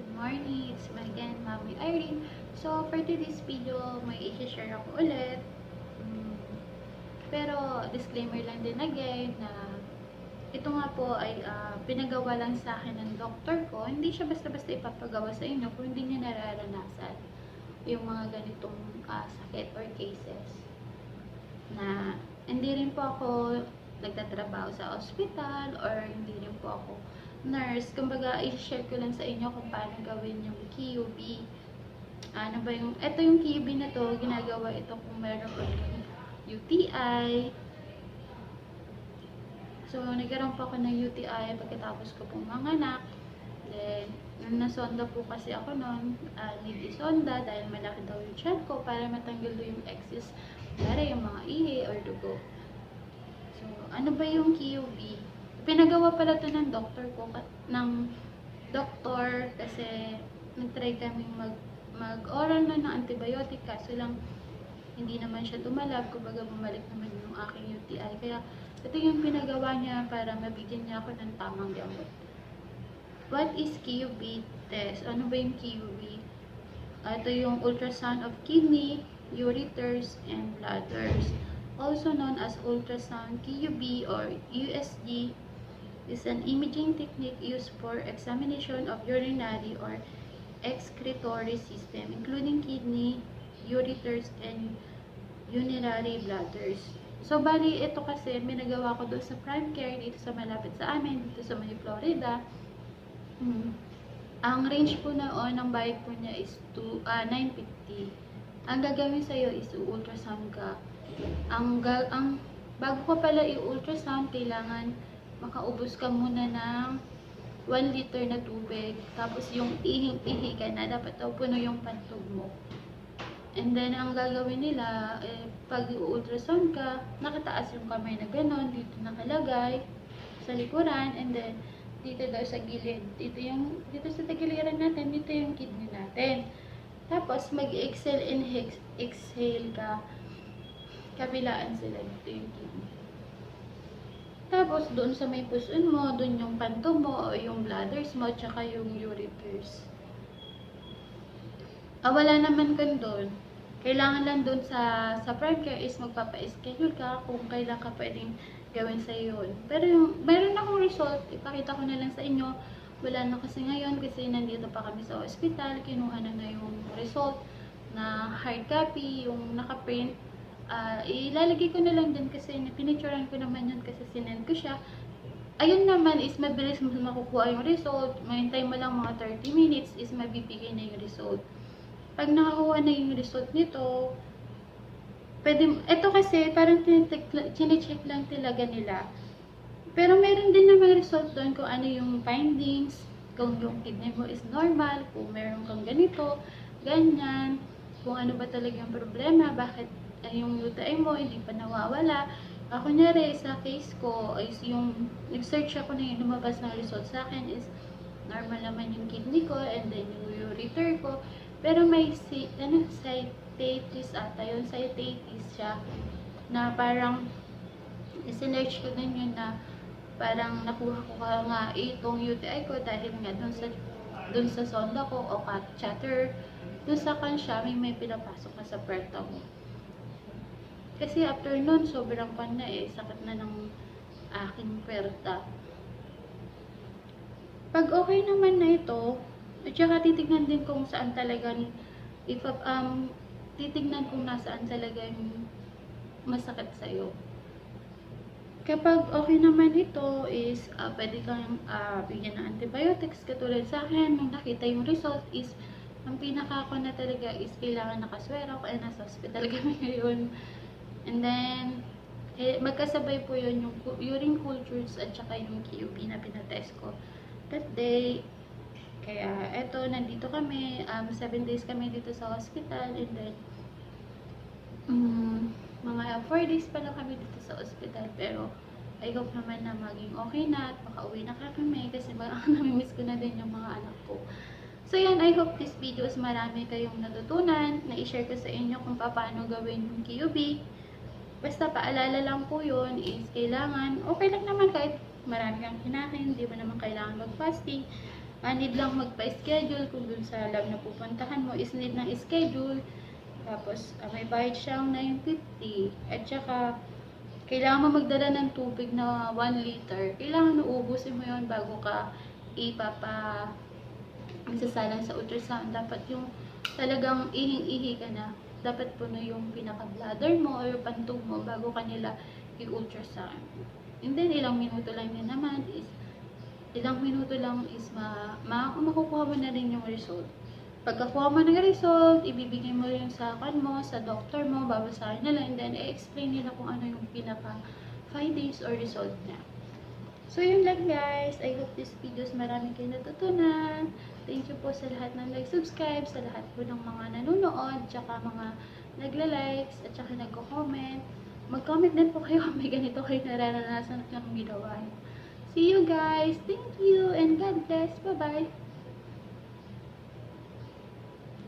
Good morning. It's me again, Mami Irene. So, for today's video, may i-share ako ulit. Mm, Pero, disclaimer lang din again na ito nga po ay ah, pinagawa lang sa akin ng doktor ko. Hindi siya basta-basta ipapagawa sa inyo kung hindi niya nararanasan yung mga ganitong ah, sakit or cases. Na hindi rin po ako nagtatrabaho sa ospital or hindi rin po ako nurse. Kumbaga, i-share ko lang sa inyo kung paano gawin yung QB. Ano ba yung, ito yung QB na to, ginagawa ito kung meron ko yung UTI. So, nagkaroon po ako ng UTI pagkatapos ko pong manganak. Then, nung nasonda po kasi ako noon, uh, need isonda dahil malaki daw yung tiyan ko para matanggal daw yung excess, dari yung mga ihi or dugo. So, ano ba yung QB? Pinagawa pala to ng doctor ko, ng doktor kasi nag-try kaming mag mag-oral na ng antibiotic kaso lang hindi naman siya tumalab, kumbaga bumalik naman yung aking UTI. Kaya ito yung pinagawa niya para mabigyan niya ako ng tamang gamot. What is QB test? Ano ba yung QB? Ah, Ito yung ultrasound of kidney, ureters, and bladders. Also known as ultrasound QB or USG is an imaging technique used for examination of urinary or excretory system including kidney, ureters, and urinary bladders. So, bali, ito kasi, minagawa ko doon sa prime care, dito sa malapit sa amin, dito sa may Florida. Hmm. Ang range po na o, ng bayad po niya is to, ah, 950. Ang gagawin sa'yo is ultrasound ka. Ang, ang, bago ko pala i-ultrasound, kailangan makaubos ka muna ng 1 liter na tubig. Tapos yung ihing-ihi ka na, dapat daw puno yung pantog mo. And then, ang gagawin nila, eh, pag i-ultrasound ka, nakataas yung kamay na gano'n, dito nakalagay, sa likuran, and then, dito daw sa gilid. Dito yung, dito sa tagiliran natin, dito yung kidney natin. Tapos, mag-exhale and exhale ka, kabilaan sila, dito yung kidney. Tapos, doon sa may puson mo, doon yung panto mo, yung bladders mo, tsaka yung ureters. Ah, wala naman kan doon. Kailangan lang doon sa sa prime care is magpapa-schedule ka kung kailan ka pwedeng gawin sa yun. Pero yung, mayroon akong result, ipakita ko na lang sa inyo. Wala na kasi ngayon kasi nandito pa kami sa hospital, kinuha na na yung result na hard copy, yung naka-print. Ah, ilalagay ko na lang din kasi pinicturean ko naman yun kasi sinend ko siya. Ayun naman is mabilis makukuha yung result. Mahintay mo lang mga 30 minutes is mabibigay na yung result pag nakakuha na yung result nito, pwede, ito kasi parang chinecheck lang talaga nila. Pero meron din naman result doon kung ano yung findings, kung yung kidney mo is normal, kung meron kang ganito, ganyan, kung ano ba talaga yung problema, bakit yung UTI mo hindi pa nawawala. Ako nyari, sa case ko, is yung nag-search ako na yung lumabas ng result sa akin is normal naman yung kidney ko and then yung ureter ko. Pero may si, ano, cystitis ata yun, cystitis siya, na parang, isinerch ko din yun na, parang nakuha ko nga itong UTI ko dahil nga dun sa, dun sa sonda ko o chatter, dun sa kan siya, may may pinapasok ka sa puerta mo. Kasi after nun, sobrang pan na eh, sakit na ng aking puerta. Pag okay naman na ito, at saka titignan din kung saan talaga, if, um, titignan kung nasaan talaga yung masakit sa'yo. Kapag okay naman ito is, uh, pwede kang uh, bigyan ng antibiotics. Katulad sa akin, nung nakita yung result is, ang pinaka ko na talaga is kailangan nakaswera kaya nasa hospital kami ngayon. And then, eh, magkasabay po yun yung urine cultures at saka yung QB na pinatest ko. That day, kaya, eto, nandito kami. Um, seven days kami dito sa hospital. And then, um, mga four days pa lang kami dito sa hospital. Pero, I hope naman na maging okay na at makauwi na kami. Kasi baka namimiss ko na din yung mga anak ko. So, yan. I hope this video is marami kayong natutunan. Na i-share ko sa inyo kung paano gawin yung QB. Basta paalala lang po yun is kailangan, okay lang naman kahit marami kang kinakin, hindi mo naman kailangan mag-fasting. Ah, need lang magpa-schedule kung dun sa lab na pupuntahan mo is need ng schedule. Tapos, ah, may bayad siyang 950. At saka, kailangan mo magdala ng tubig na 1 liter. Kailangan uubusin mo yon bago ka ipapa isasalang sa ultrasound. Dapat yung talagang ihing-ihi ka na. Dapat puno yung pinaka-bladder mo or pantog mo bago kanila i-ultrasound. And then, ilang minuto lang yun naman is ilang minuto lang is ma, ma makukuha mo na rin yung result. Pagkakuha mo ng result, ibibigay mo rin sa kan mo, sa doctor mo, babasahin nila, and then i-explain nila kung ano yung pinaka findings or result niya. So, yun lang guys. I hope this videos marami kayo natutunan. Thank you po sa lahat ng nag-subscribe, sa lahat po ng mga nanonood, tsaka mga nagla-likes, at tsaka nagko-comment. Mag-comment din po kayo kung may ganito kayo nararanasan at yung ginawa. See you guys. Thank you and God bless. Bye-bye.